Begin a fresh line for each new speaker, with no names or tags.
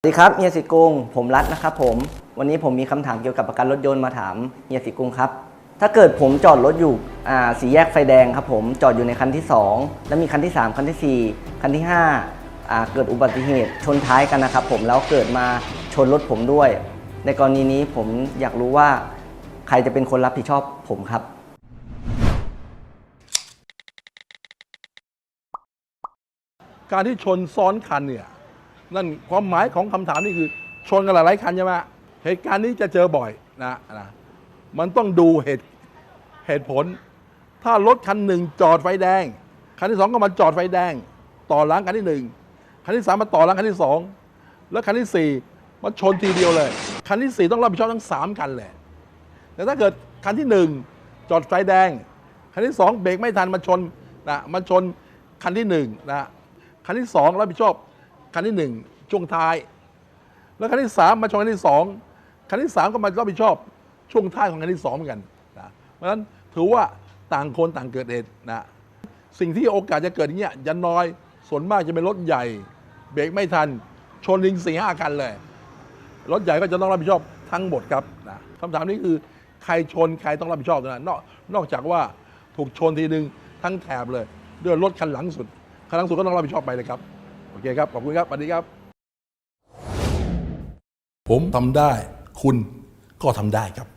สวัสดีครับเฮียสิกุงผมรัฐนะครับผมวันนี้ผมมีคำถามเกี่ยวกับประกันรถยนต์มาถามเฮียสิกุงครับ ถ้าเกิดผมจอดรถอยู่อ่าสี่แยกไฟแดงครับผมจอดอยู่ในคันที่ 2 แล้วมีคันที่ 3 คันทีสี่4 คันที่5อ่าเกิดอุบัติเหตุชนท้ายกันนะครับผมแล้วเกิดมาชนรถผมด้วย ในกรณีนี้ผมอยากรู้ว่าใครจะเป็นคนรับผิดชอบผมครับ
การที่ชนซ้อนคันเนี่ย นั่นความหมายของคำถามนี่คือชนกันหลายคันใช่ไหมเหตุการณ์นี้จะเจอบ่อยนะนะมันต้องดูเหตุเหตุผล ถ้ารถคันหนึ่งจอดไฟแดง คันที่สองก็มาจอดไฟแดง ต่อหล้างคันที่หนึ่งคันที่สามมาต่อหล้างคันที่สองแล้วคันที่สี่มาชนทีเดียวเลย คันที่สี่ต้องรับผิดชอบทั้งสามคันแหละแต่ถ้าเกิดคันที่หนึ่งจอดไฟแดง คันที่สองเบรกไม่ทันมาชนนะมาชนคันที่หนึ่งนะคันที่สองรับผิดชอบ คันที่หนึ่งช่วงท้าย แล้วคันที่สามมาชนคันที่สองคันที่สามก็มารับผิดชอบช่วงท้ายของคันที่สองเหมือนกันนะเพราะฉะนั้นถือว่าต่างคนต่างเกิดเหตุนะสิ่งที่โอกาสจะเกิดอย่างเงี้ยยันน้อยส่วนมากจะเป็นรถใหญ่ เบรกไม่ทัน ชนลิงสี่ห้าคันเลย รถใหญ่ก็จะต้องรับผิดชอบทั้งหมดครับนะคำถามนี้คือใครชนใครต้องรับผิดชอบนะนอกนอกจากว่าถูกชนทีหนึ่งทั้งแถบเลย ด้วยรถคันหลังสุดคันหลังสุดก็ต้องรับผิดชอบไปเลยครับ เคครับ ขอบคุณครับสวัสดีครับ ผมทำได้ คุณก็ทำได้ครับ